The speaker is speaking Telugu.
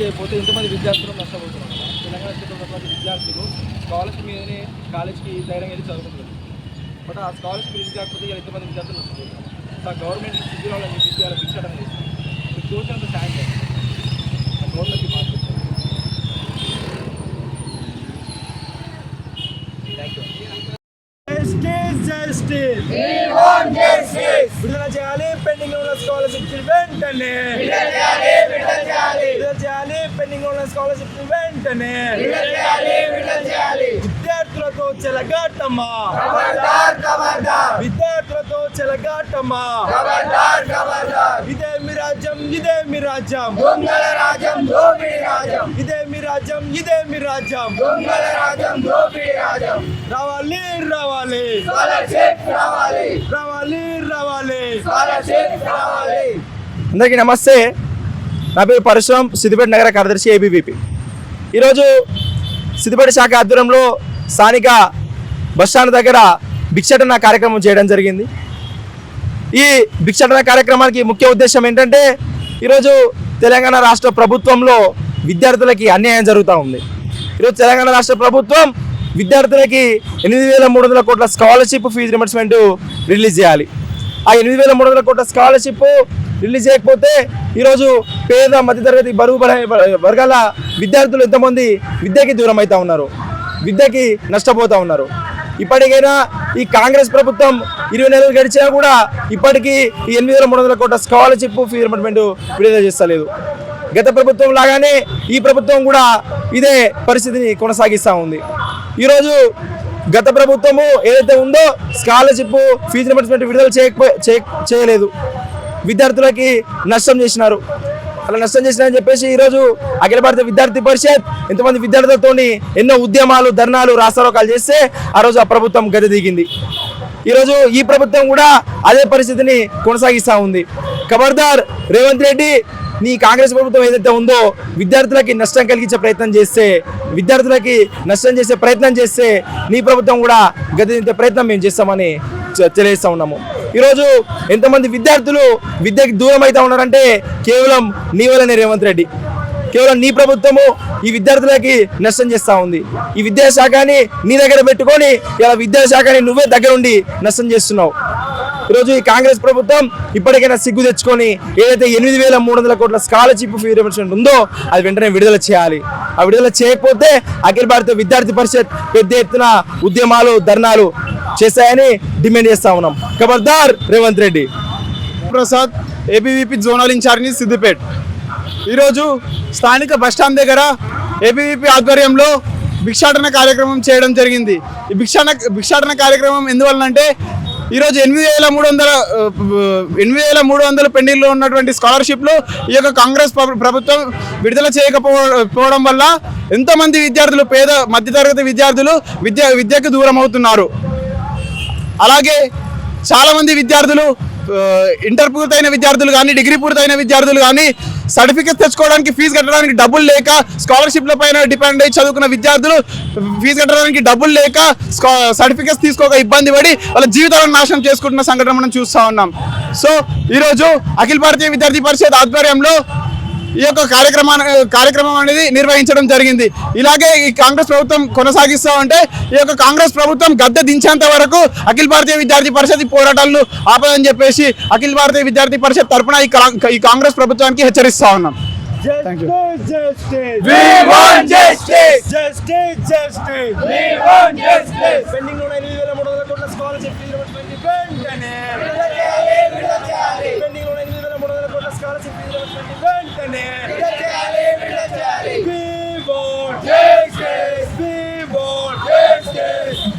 చేయకపోతే ఇంతమంది విద్యార్థులు నష్టపోతున్నారు. తెలంగాణ స్టేట్ ఉన్నటువంటి విద్యార్థులు స్కాలర్షిప్ మీదనే కాలేజ్కి ధైర్యం వెళ్ళి చదువుకుంటున్నారు. బట్ ఆ స్కాలర్షిప్ రిలీజ్ కాకపోతే ఇలా ఇంతమంది విద్యార్థులు నష్టపోతున్నారు. సో గవర్నమెంట్ సిద్ధి రావాలని చెప్పేసి అలా భిక్షాటం చేస్తారు మీకు తోచినంత సాయం ఆ గవర్నమెంట్కి థ్యాంక్ యూ విడుదల చేయాలి. పెండింగ్ ఉన్న స్కాలర్షిప్ వెంటనే స్కాలర్షిప్ వెంటనే విద్యార్థులతో చెలగాటమ్మా. విద్యార్థులతో చెలగాటమ్మా. ఇదే మీ రాజ్యం ఇదే మీ రాజ్యం. రాజ్యం దోపిడీ రాజ్యం. ఇదే మీ రాజ్యం ఇదే మీ రాజ్యం. రావాలి రావాలి. రావాలి. రావాలి రావాలి. స్కాలర్షిప్ రావాలి. అందరికీ నమస్తే. నా పేరు పరశురామ్ సిద్దిపేట నగర కార్యదర్శి ఏబీవీపీ ఈరోజు సిద్దిపేట శాఖ ఆధ్వర్యంలో స్థానిక బస్టాండ్ దగ్గర భిక్షటన కార్యక్రమం చేయడం జరిగింది. ఈ భిక్షటన కార్యక్రమానికి ముఖ్య ఉద్దేశం ఏంటంటే ఈరోజు తెలంగాణ రాష్ట్ర ప్రభుత్వంలో విద్యార్థులకి అన్యాయం జరుగుతూ ఉంది. ఈరోజు తెలంగాణ రాష్ట్ర ప్రభుత్వం విద్యార్థులకి ఎనిమిది వేల మూడు వందల కోట్ల స్కాలర్షిప్ ఫీజు రిమర్స్మెంట్ రిలీజ్ చేయాలి. ఆ ఎనిమిది వేల మూడు వందల కోట్ల స్కాలర్షిప్ రిలీజ్ చేయకపోతే ఈరోజు పేద మధ్యతరగతి బరువు వర్గాల విద్యార్థులు ఎంతమంది విద్యకి దూరం అవుతా ఉన్నారు? విద్యకి నష్టపోతూ ఉన్నారు. ఇప్పటికైనా ఈ కాంగ్రెస్ ప్రభుత్వం ఇరవై నెలలు గడిచినా కూడా ఇప్పటికీ ఈ ఎనిమిది వేల మూడు వందల కోట్ల స్కాలర్షిప్ ఫీ రిమెంట్మెంట్ విడుదల చేస్తలేదు. గత ప్రభుత్వం లాగానే ఈ ప్రభుత్వం కూడా ఇదే పరిస్థితిని కొనసాగిస్తూ ఉంది. ఈరోజు గత ప్రభుత్వము ఏదైతే ఉందో స్కాలర్షిప్ ఫీజు రిమెంట్మెంట్ విడుదల చేయకపో చేయ- చేయలేదు. విద్యార్థులకి నష్టం చేసినారు. అలా నష్టం చేసినారని చెప్పేసి ఈరోజు అఖిల భారత విద్యార్థి పరిషత్ ఎంతమంది విద్యార్థులతో ఎన్నో ఉద్యమాలు ధర్నాలు రాస్తారోకాలు చేస్తే ఆ రోజు ఆ ప్రభుత్వం గది దిగింది. ఈరోజు ఈ ప్రభుత్వం కూడా అదే పరిస్థితిని కొనసాగిస్తూ ఉంది. ఖబర్దార్ రేవంత్ రెడ్డి నీ కాంగ్రెస్ ప్రభుత్వం ఏదైతే ఉందో విద్యార్థులకి నష్టం కలిగించే ప్రయత్నం చేస్తే విద్యార్థులకి నష్టం చేసే ప్రయత్నం చేస్తే నీ ప్రభుత్వం కూడా గది ప్రయత్నం మేము చేస్తామని తెలియజేస్తా ఉన్నాము. ఈరోజు ఎంతమంది విద్యార్థులు విద్యకి దూరం అవుతా ఉన్నారంటే కేవలం నీ వల్లనే రేవంత్ రెడ్డి. కేవలం నీ ప్రభుత్వము ఈ విద్యార్థులకి నష్టం చేస్తూ ఉంది. ఈ విద్యాశాఖని నీ దగ్గర పెట్టుకొని ఇలా విద్యాశాఖని నువ్వే దగ్గరుండి నష్టం చేస్తున్నావు. ఈరోజు ఈ కాంగ్రెస్ ప్రభుత్వం ఇప్పటికైనా సిగ్గు తెచ్చుకొని ఏదైతే ఎనిమిది వేల మూడు వందల కోట్ల స్కాలర్షిప్ ఫీ ఉందో అది వెంటనే విడుదల చేయాలి. ఆ విడుదల చేయకపోతే అఖిల భారత విద్యార్థి పరిషత్ పెద్ద ఎత్తున ఉద్యమాలు ధర్నాలు చేస్తాయని డిమాండ్ చేస్తా ఉన్నాం. ఖబర్దార్ రేవంత్ రెడ్డి. ప్రసాద్ ఏబీవీపీ జోనల్ ఇన్ఛార్జ్ని సిద్దిపేట్. ఈరోజు స్థానిక బస్టాండ్ దగ్గర ఏబీవీపీ ఆధ్వర్యంలో భిక్షాటన కార్యక్రమం చేయడం జరిగింది. ఈ భిక్షాటన భిక్షాటన కార్యక్రమం ఎందువల్లంటే ఈరోజు ఎనిమిది వేల మూడు వందల ఎనిమిది వేల మూడు వందల పెండింగ్లో ఉన్నటువంటి స్కాలర్షిప్లు ఈ యొక్క కాంగ్రెస్ ప్రభుత్వం విడుదల చేయకపోవడం వల్ల ఎంతోమంది విద్యార్థులు పేద మధ్యతరగతి విద్యార్థులు విద్య విద్యకు దూరం అవుతున్నారు అలాగే చాలామంది విద్యార్థులు ఇంటర్ పూర్తయిన విద్యార్థులు కానీ డిగ్రీ పూర్తయిన విద్యార్థులు కానీ సర్టిఫికేట్ తెచ్చుకోవడానికి ఫీజు కట్టడానికి డబ్బులు లేక స్కాలర్షిప్ల పైన డిపెండ్ అయ్యి చదువుకున్న విద్యార్థులు ఫీజు కట్టడానికి డబ్బులు లేక సర్టిఫికేట్స్ తీసుకోక ఇబ్బంది పడి వాళ్ళ జీవితాలను నాశనం చేసుకుంటున్న సంఘటన మనం చూస్తూ ఉన్నాం. సో ఈరోజు అఖిల భారతీయ విద్యార్థి పరిషత్ ఆధ్వర్యంలో ఈ యొక్క కార్యక్రమాన్ని కార్యక్రమం అనేది నిర్వహించడం జరిగింది ఇలాగే ఈ కాంగ్రెస్ ప్రభుత్వం కొనసాగిస్తా ఉంటే ఈ యొక్క కాంగ్రెస్ ప్రభుత్వం గద్దె దించేంత వరకు అఖిల భారతీయ విద్యార్థి పరిషత్ ఈ పోరాటాలను ఆపదని చెప్పేసి అఖిల భారతీయ విద్యార్థి పరిషత్ తరపున ఈ కాంగ్రెస్ ప్రభుత్వానికి హెచ్చరిస్తా ఉన్నాం Thank you. We want justice. Justice, justice. We want justice. Pending ఉన్న ఎనిమిది వేల వెంటనే